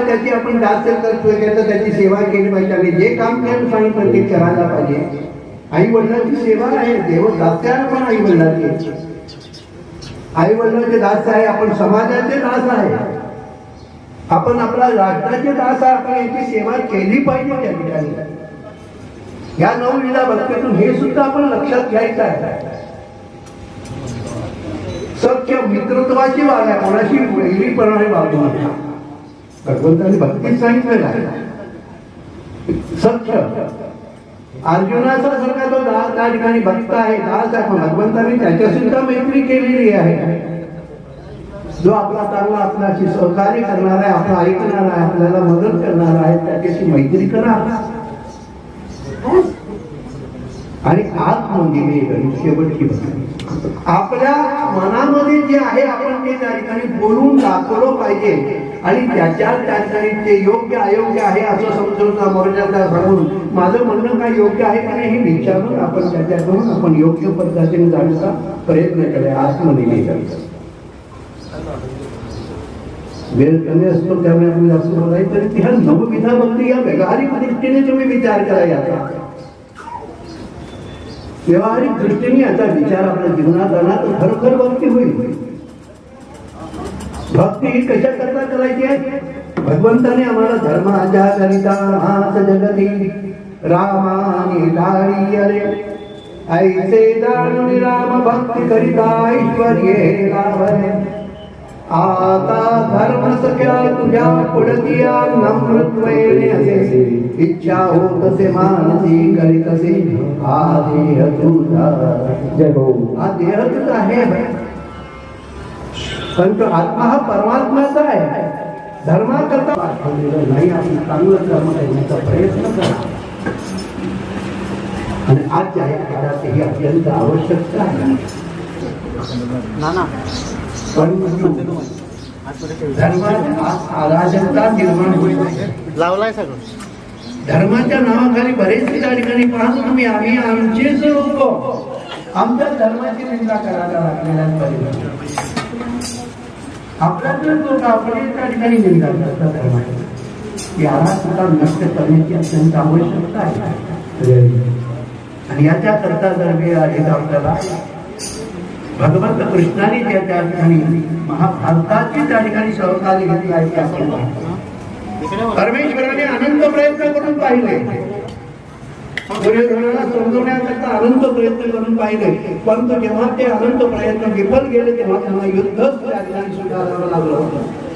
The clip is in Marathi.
आहे त्याची आपण जास्त कर्तव्य त्याची सेवा केली पाहिजे. आणि जे काम केलं सांगितलं ते करायला पाहिजे. आई वडिलांची सेवा आहे देव दास्याला पण आई वडिलांची. आई वडिलांचे दास आहे आपण समाजाचे दास आहे. आपण आपला राष्ट्राचे दास आहे आपण याची सेवा केली पाहिजे त्या ठिकाणी. या नवविधा भक्तीतून हे सुद्धा आपण लक्षात घ्यायचं आहे. सख्य मित्रत्वाची आहे कोणाशी वेगळीपणाने वागू नका भगवंताने भक्तीच सांगितलेला आहे. सत्य. अर्जुनाचा सारखा तो दास त्या ठिकाणी भक्त आहे दास आहे पण भगवंताने त्याच्या सुद्धा मैत्री केलेली आहे. जो आपला चांगला आपल्याशी सहकार्य करणार आहे आपला ऐकणार आहे आपल्याला मदत करणार आहे त्याच्याशी मैत्री करा. आणि आतमध्ये गणित शेवटची आपल्या मनामध्ये जे आहे आपण ते त्या ठिकाणी बोलून दाखवलं पाहिजे. आणि त्याच्या त्या ठिकाणी ते योग्य अयोग्य आहे असं समजून मर्यादा सांगून माझं म्हणणं काय योग्य आहे का नाही हे विचारून आपण त्याच्याकडून आपण योग्य पद्धतीने जाण्याचा प्रयत्न केला आतमध्ये वेळ कमी असतो त्यामुळे आपण जास्त बोलायचं तरी ह्या नवविधा भक्ती या व्यवहारिक दृष्टीने तुम्ही विचार करा याचा. व्यवहारिक दृष्टीने याचा विचार आपल्या जीवनात आला तर खरोखर भक्ती होईल. भक्ती ही कशा करता करायची आहे? भगवंताने आम्हाला धर्माच्या करिता हात जगती रामाने लाडी अरे. ऐसे जाणून राम भक्ती करिता ऐश्वर्ये लाभले. आता धर्म सख्या तुझ्या पुढतिया नम्रत्वेने असे इच्छा होत असे मानसी करीत असे. हा देह तुझा. जय हो. हा देह तुझा आहे. पण तो आत्मा हा परमात्माचा आहे. धर्माकरता पाठवलेलं नाही. आपण चांगलं कर्म करण्याचा प्रयत्न करा. आणि आजच्या या काळात ही अत्यंत आवश्यकता आहे. पण धर्मात अराजकता निर्माण होईल लावलाय सगळं. धर्माच्या नावाखाली बरेच त्या ठिकाणी पाहतो तुम्ही आम्ही आमचेच लोक आमच्या धर्माची निंदा करायला लागलेल्या आहेत बरेच. आपल्यातलेच लोक आपण त्या ठिकाणी निंदा करतात धर्माची. याला सुद्धा नष्ट करण्याची अत्यंत आवश्यकता आहे. आणि याच्याकरता जर मी आहे आपल्याला भगवंत कृष्णाने त्या त्या ठिकाणी महाभारताची त्या ठिकाणी सहकारी घेतली आहे त्या परमेश्वराने अनंत प्रयत्न करून पाहिले. दुर्योधनाला समजवण्याकरता अनंत प्रयत्न करून पाहिले. परंतु जेव्हा ते अनंत प्रयत्न विफल गेले तेव्हा त्यांना युद्धच त्या ठिकाणी स्वीकारावं लागलं होतं.